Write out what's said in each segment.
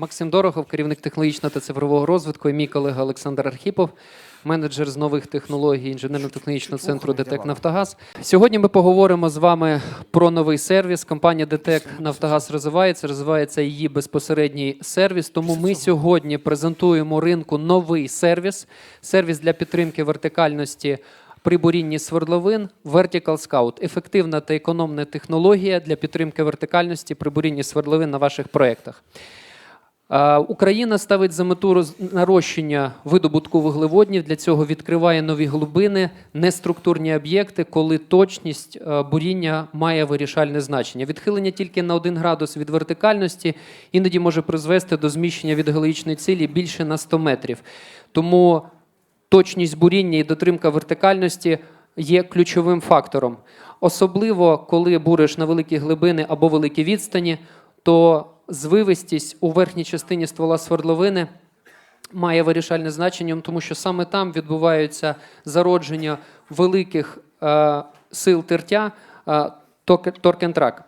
Максим Дорохов, керівник технологічного та цифрового розвитку, і мій колега Олександр Архіпов, менеджер з нових технологій інженерно-технологічного центру ДТЕК Нафтогаз. Сьогодні ми поговоримо з вами про новий сервіс. Компанія ДТЕК Нафтогаз розвивається, розвивається її безпосередній сервіс. Тому ми сьогодні презентуємо ринку новий сервіс, сервіс для підтримки вертикальності. При бурінні свердловин Vertical Scout – ефективна та економна технологія для підтримки вертикальності при бурінні свердловин на ваших проєктах. Е, Україна ставить за мету нарощення видобутку вуглеводнів. Для цього відкриває нові глибини, неструктурні об'єкти, коли точність е, буріння має вирішальне значення. Відхилення тільки на 1 градус від вертикальності іноді може призвести до зміщення від геологічної цілі більше на 100 метрів. Тому точність буріння і дотримка вертикальності є ключовим фактором. Особливо, коли буриш на великі глибини або великі відстані, то звивистість у верхній частині ствола свердловини має вирішальне значення, тому що саме там відбуваються зародження великих е, сил тертя е, торкентрак.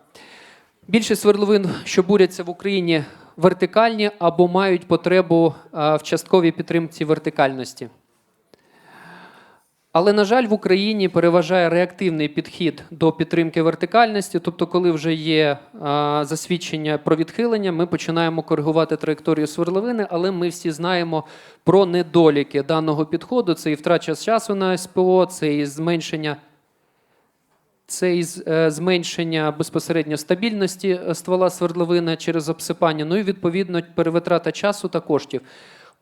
Більшість свердловин, що буряться в Україні, вертикальні або мають потребу е, в частковій підтримці вертикальності. Але, на жаль, в Україні переважає реактивний підхід до підтримки вертикальності. Тобто, коли вже є а, засвідчення про відхилення, ми починаємо коригувати траєкторію свердловини, але ми всі знаємо про недоліки даного підходу. Це і втрача часу на СПО, це і зменшення. Це і е, зменшення безпосередньо стабільності е, ствола свердловини через обсипання, ну і відповідно перевитрата часу та коштів.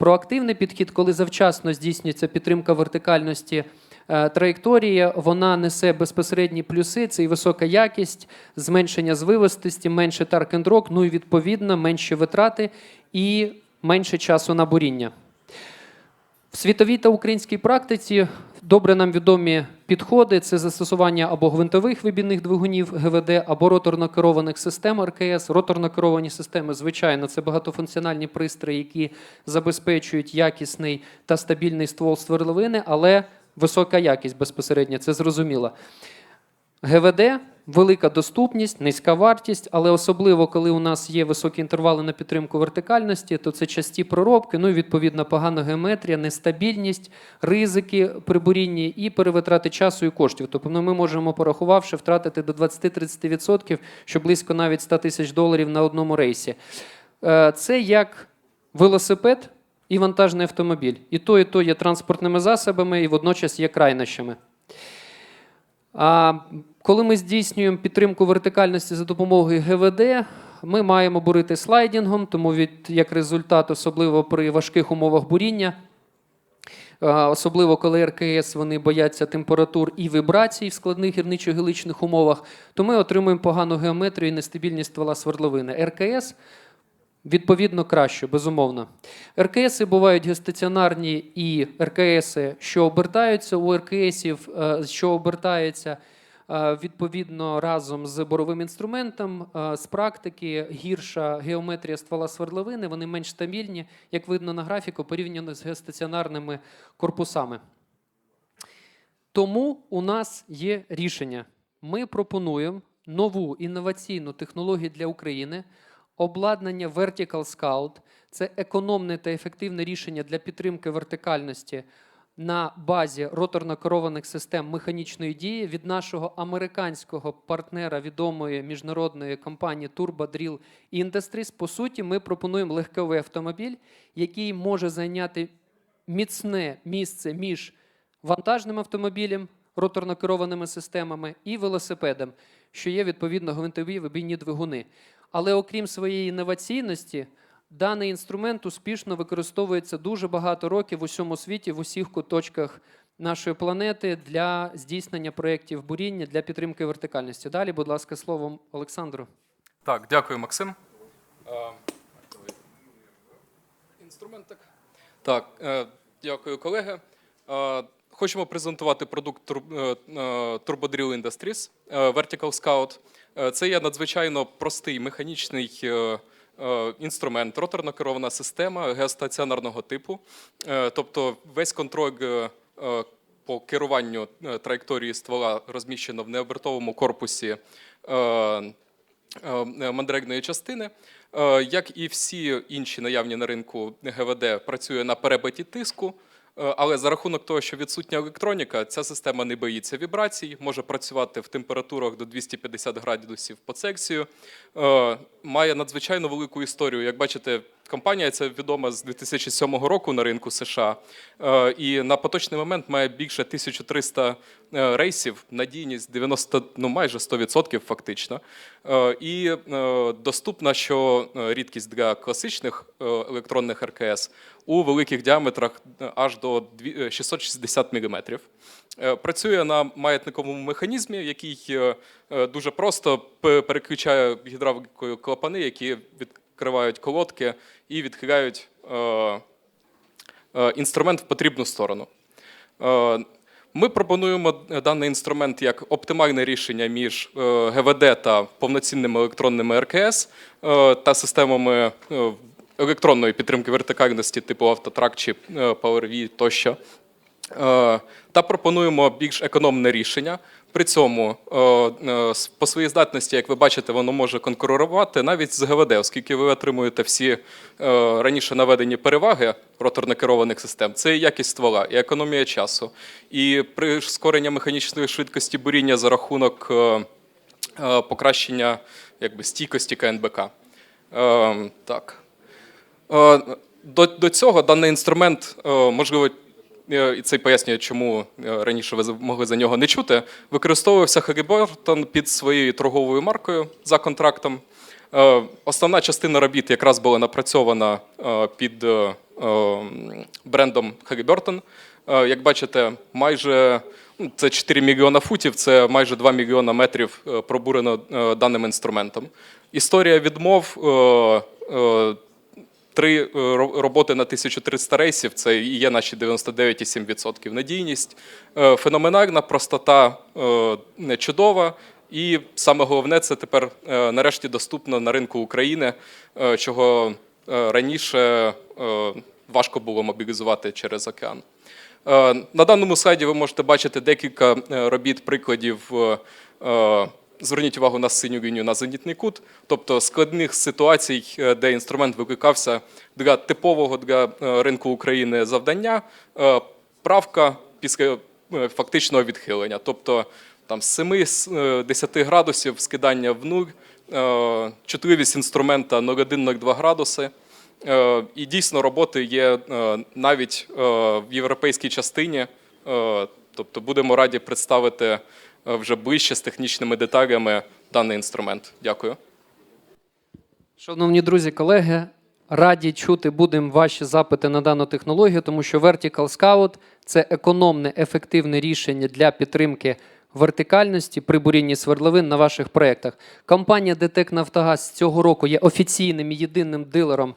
Проактивний підхід, коли завчасно здійснюється підтримка вертикальності е, траєкторії, вона несе безпосередні плюси, це і висока якість, зменшення звивистості, менше тарк-енд-рок, ну і відповідно менші витрати і менше часу на буріння. В світовій та українській практиці добре нам відомі підходи це застосування або гвинтових вибійних двигунів ГВД, або роторно-керованих систем РКС. Роторно-керовані системи, звичайно, це багатофункціональні пристрої, які забезпечують якісний та стабільний ствол свердловини, але висока якість безпосередньо, це зрозуміло. ГВД велика доступність, низька вартість, але особливо коли у нас є високі інтервали на підтримку вертикальності, то це часті проробки, ну і відповідно погана геометрія, нестабільність, ризики при бурінні і перевитрати часу і коштів. Тобто ну, ми можемо, порахувавши, втратити до 20-30%, що близько навіть 100 тисяч доларів на одному рейсі. Е, Це як велосипед і вантажний автомобіль. І то, і то є транспортними засобами, і водночас є крайнощами. Коли ми здійснюємо підтримку вертикальності за допомогою ГВД, ми маємо бурити слайдінгом, тому від як результат, особливо при важких умовах буріння, е, особливо коли РКС вони бояться температур і вібрацій в складних гірничо-геличних умовах, то ми отримуємо погану геометрію і нестабільність ствола свердловини. РКС Відповідно, краще, безумовно. РКСи бувають геостаціонарні і РКСи, що обертаються у РКСів, е, що обертаються е, відповідно разом з боровим інструментом. Е, З практики гірша геометрія ствола свердловини, вони менш стабільні, як видно на графіку, порівняно з геостаціонарними корпусами. Тому у нас є рішення. Ми пропонуємо нову інноваційну технологію для України. Обладнання Vertical Scout це економне та ефективне рішення для підтримки вертикальності на базі роторно-керованих систем механічної дії від нашого американського партнера відомої міжнародної компанії Turbo Drill Industries. По суті, ми пропонуємо легковий автомобіль, який може зайняти міцне місце між вантажним автомобілем, роторно-керованими системами і велосипедом, що є відповідно гвинтові вибійні двигуни. Але окрім своєї інноваційності, даний інструмент успішно використовується дуже багато років в усьому світі, в усіх куточках нашої планети для здійснення проєктів буріння для підтримки вертикальності. Далі, будь ласка, словом Олександру. Так, дякую, Максим. Інструмент так. Так, е, дякую, колеги. Е, Хочемо презентувати продукт Tur- е, е, TurboDrill Industries е, Vertical Scout. Е, Це є надзвичайно простий механічний е, е, інструмент, роторно керована система геостаціонарного типу. Е, Тобто весь контроль е, е, по керуванню е, траєкторії ствола розміщено в необертовому корпусі е, е, мандрегної частини. Е, Як і всі інші наявні на ринку ГВД, працює на перебиті тиску. Е, Але за рахунок того, що відсутня електроніка, ця система не боїться вібрацій, може працювати в температурах до 250 градусів по Цельсію. Е, Має надзвичайно велику історію. Як бачите, компанія ця відома з 2007 року на ринку США. Е, І на поточний момент має більше 1300 е, рейсів, надійність 90, ну майже 100% фактично. Е, І доступна, що рідкість для класичних електронних РКС у великих діаметрах аж до дві- е, 660 мм. Працює на маятниковому механізмі, який дуже просто переключає гідравлікою клапани, які відкривають колодки і відхиляють е, е, інструмент в потрібну сторону. Е, Ми пропонуємо даний інструмент як оптимальне рішення між ГВД та повноцінними електронними РКС та системами електронної підтримки вертикальності типу автотрак чи PowerV тощо. Та пропонуємо більш економне рішення. При цьому е, е, по своїй здатності, як ви бачите, воно може конкурувати навіть з ГВД, оскільки ви отримуєте всі е, раніше наведені переваги роторно-керованих систем. Це і якість ствола, і економія часу, і прискорення механічної швидкості буріння за рахунок покращення якби, стійкості КНБК. Так. До, цього даний інструмент, можливо, і це пояснює, чому е, раніше ви могли за нього не чути, використовувався Halliburton під своєю торговою маркою за контрактом. Е, Основна частина робіт якраз була напрацьована е, під е, е, брендом. Е, Як бачите, майже ну, це 4 мільйона футів, це майже 2 мільйона метрів е, пробурено е, даним інструментом. Історія відмов. Три е, роботи на 1300 рейсів це і є наші 99,7%. Надійність е, феноменальна, простота е, чудова. І саме головне, це тепер нарешті доступно на ринку України, чого раніше важко було мобілізувати через океан. На даному слайді ви можете бачити декілька робіт, прикладів. Зверніть увагу на синю лінію на зенітний кут, тобто складних ситуацій, е, де інструмент викликався для типового для е, ринку України завдання, е, правка після фактичного відхилення. Тобто там з 7-10 градусів скидання в нуль, чутливість інструмента 0,1-0,2 градуси. І дійсно роботи є навіть в європейській частині. Тобто будемо раді представити вже ближче з технічними деталями даний інструмент. Дякую. Шановні друзі, колеги, раді чути будемо ваші запити на дану технологію, тому що Vertical Scout – це економне, ефективне рішення для підтримки вертикальності при бурінні свердловин на ваших проєктах. Компанія ДТЕК Нафтогаз цього року є офіційним і єдиним дилером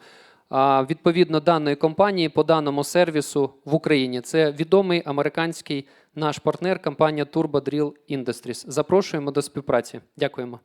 відповідно даної компанії по даному сервісу в Україні. Це відомий американський наш партнер, компанія Turbo Drill Industries. Запрошуємо до співпраці. Дякуємо.